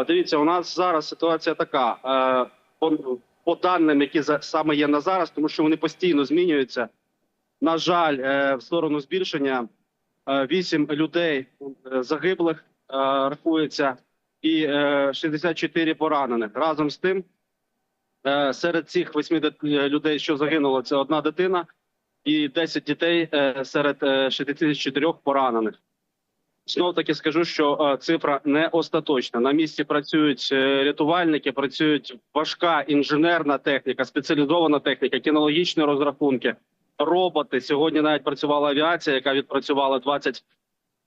Е, Дивіться, у нас зараз ситуація така. е, По, по даним, які саме є на зараз, тому що вони постійно змінюються. На жаль, е, в сторону збільшення 8 людей загиблих рахується і е, 64 поранених. Разом з тим, серед цих 8 е, людей, що загинуло, це одна дитина і 10 дітей серед е, 64 поранених. Знов таки скажу, що е, цифра не остаточна. На місці працюють е, рятувальники, працюють важка інженерна техніка, спеціалізована техніка, кінологічні розрахунки, роботи. Сьогодні навіть працювала авіація, яка відпрацювала 20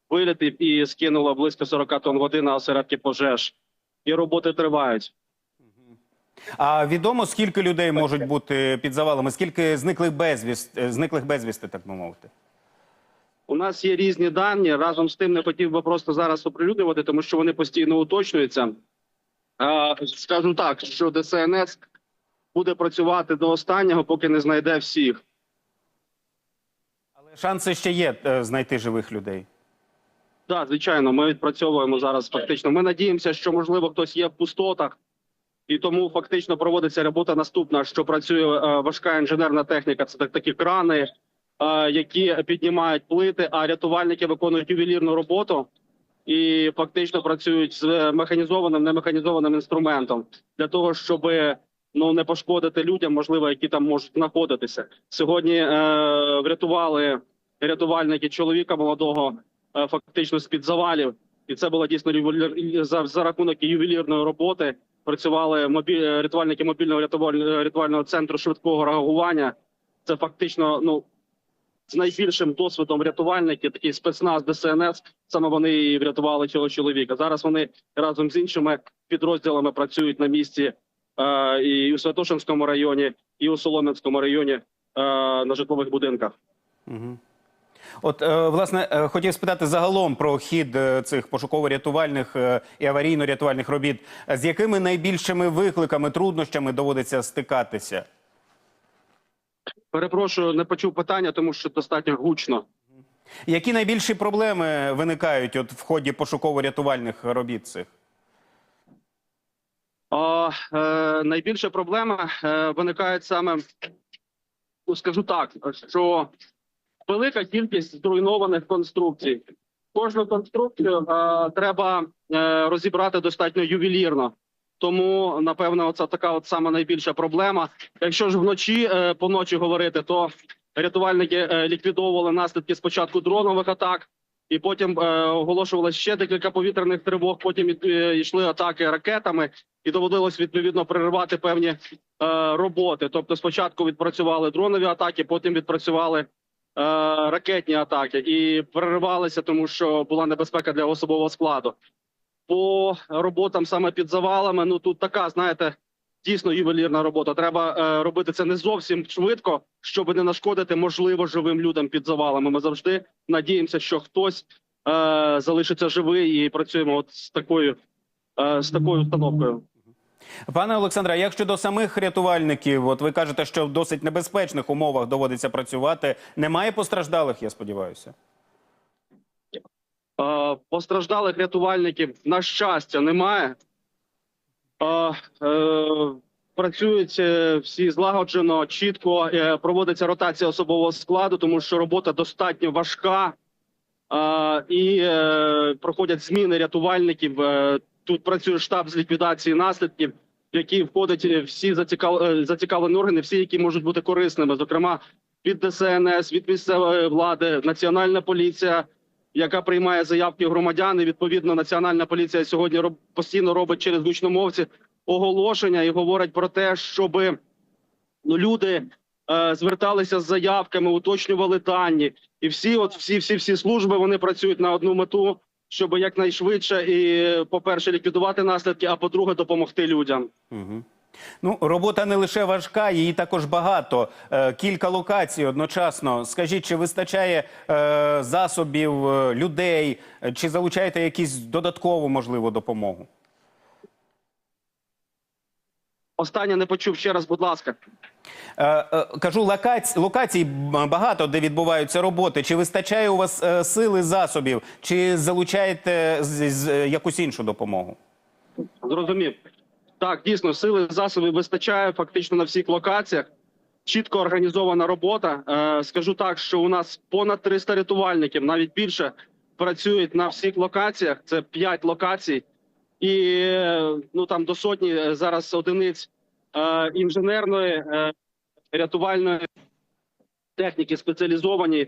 вилітів і скинула близько 40 тонн води на осередки пожеж. І роботи тривають. А відомо, скільки людей можуть бути під завалами? Скільки зниклих безвіст, е, зниклих безвісти, так би мовити? Нас є різні дані. Разом з тим не хотів би просто зараз оприлюднювати, тому що вони постійно уточнюються. Скажу так, що ДСНС буде працювати до останнього, поки не знайде всіх. Але шанси ще є е, знайти живих людей. Так, звичайно, ми відпрацьовуємо зараз. Фактично, ми надіємося, що можливо хтось є в пустотах, і тому фактично проводиться робота наступна, що працює е, важка інженерна техніка. Це так такі крани, які піднімають плити, а рятувальники виконують ювелірну роботу і фактично працюють з механізованим, немеханізованим інструментом для того, щоб ну не пошкодити людям, можливо, які там можуть знаходитися. Сьогодні е, врятували рятувальники чоловіка молодого е, фактично з під завалів, і це було дійсно ювелір за, за рахунок ювелірної роботи. Працювали мобіль рятувальники мобільного рятувального рятувального центру швидкого реагування. Це фактично ну з найбільшим досвідом рятувальники, такий спецназ ДСНС. Саме вони і врятували цього чоловіка. Зараз вони разом з іншими підрозділами працюють на місці е, і у Святошинському районі, і у Солом'янському районі е, на житлових будинках. Угу. От, е, власне, е, хотів спитати загалом про хід е, цих пошуково-рятувальних і аварійно-рятувальних робіт. З якими найбільшими викликами, труднощами доводиться стикатися? Перепрошую, не почув питання, тому що достатньо гучно. Які найбільші проблеми виникають от в ході пошуково-рятувальних робіт цих? А, е, найбільша проблема е, виникає саме, ну, скажу так, що велика кількість зруйнованих конструкцій. Кожну конструкцію е, треба е, розібрати достатньо ювелірно. Тому, напевно, це така от сама найбільша проблема. Якщо ж вночі е, по ночі говорити, то рятувальники е, ліквідовували наслідки спочатку дронових атак, і потім е, оголошували ще декілька повітряних тривог. Потім йшли атаки ракетами, і доводилось відповідно переривати певні роботи. Тобто, спочатку відпрацювали дронові атаки, потім відпрацювали ракетні атаки і переривалися, тому що була небезпека для особового складу. По роботам саме під завалами, ну тут така, знаєте, дійсно ювелірна робота. Треба е, робити це не зовсім швидко, щоб не нашкодити можливо живим людям під завалами. Ми завжди надіємося, що хтось е, залишиться живий і працюємо от з такою е, з такою установкою. Пане Олександре, як щодо самих рятувальників, от ви кажете, що в досить небезпечних умовах доводиться працювати. Немає постраждалих, я сподіваюся. Е, Постраждалих рятувальників, на щастя, немає. Е, е, Працюють всі злагоджено, чітко проводиться ротація особового складу, тому що робота достатньо важка і проходять зміни рятувальників. Тут працює штаб з ліквідації наслідків, в який входять всі зацікавлені органи, всі, які можуть бути корисними, зокрема від ДСНС, від місцевої влади, національна поліція, яка приймає заявки громадян. І, Відповідно, національна поліція сьогодні роб... постійно робить через гучномовці оголошення і говорить про те, щоб ну, люди е, зверталися з заявками, уточнювали дані, і всі, от всі, всі, всі служби вони працюють на одну мету, щоб якнайшвидше і, по-перше, ліквідувати наслідки, а по-друге, допомогти людям. Угу. Ну, робота не лише важка, її також багато. Е, кілька локацій одночасно. Скажіть, чи вистачає е, засобів, е, людей, чи залучаєте якісь додаткову можливу допомогу? Останнє не почув ще раз, будь ласка. Е, е, кажу, локацій, локацій багато, де відбуваються роботи. Чи вистачає у вас е, сили засобів, чи залучаєте з, з, якусь іншу допомогу? Зрозумів. Так, дійсно, сили засобів вистачає фактично на всіх локаціях. Чітко організована робота. Е, скажу так, що у нас понад 300 рятувальників, навіть більше, працюють на всіх локаціях. Це 5 локацій, і ну там до сотні зараз одиниць е, інженерної е, рятувальної техніки спеціалізовані.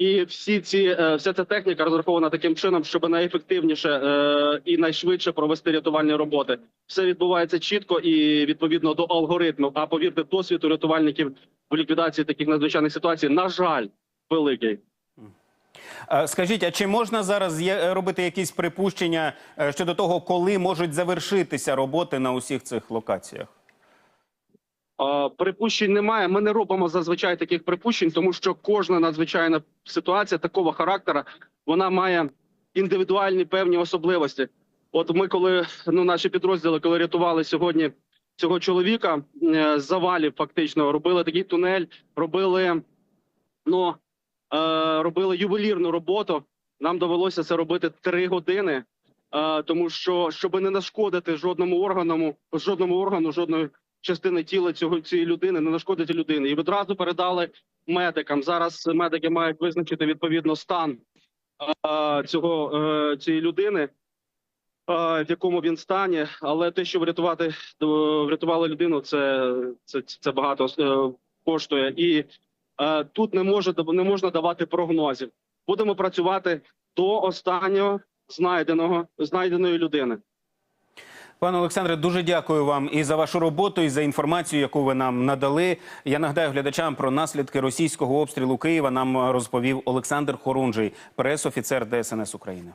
І всі ці е, вся ця техніка розрахована таким чином, щоб найефективніше е, і найшвидше провести рятувальні роботи. Все відбувається чітко і відповідно до алгоритму. А повірте, досвід у рятувальників в ліквідації таких надзвичайних ситуацій, на жаль, великий. Е, Скажіть, а чи можна зараз робити якісь припущення щодо того, коли можуть завершитися роботи на усіх цих локаціях? Припущень немає. Ми не робимо зазвичай таких припущень, тому що кожна надзвичайна ситуація такого характера вона має індивідуальні певні особливості. От ми, коли ну наші підрозділи, коли рятували сьогодні цього чоловіка е, з завалів, фактично робили такий тунель, робили ну е, робили ювелірну роботу. Нам довелося це робити три години, е, тому що щоб не нашкодити жодному органу, жодному органу, жодної частини тіла цього цієї людини, не нашкодити людини. І відразу передали медикам. Зараз медики мають визначити відповідно стан цього е, цієї людини, в якому він стані. Але те, що врятувати е, врятували людину, це, це, це багато е, коштує. І тут не може не можна давати прогнозів. Будемо працювати до останнього знайденого знайденої людини. Пане Олександре, дуже дякую вам і за вашу роботу, і за інформацію, яку ви нам надали. Я нагадаю глядачам про наслідки російського обстрілу Києва. Нам розповів Олександр Хорунжий, прес-офіцер ДСНС України.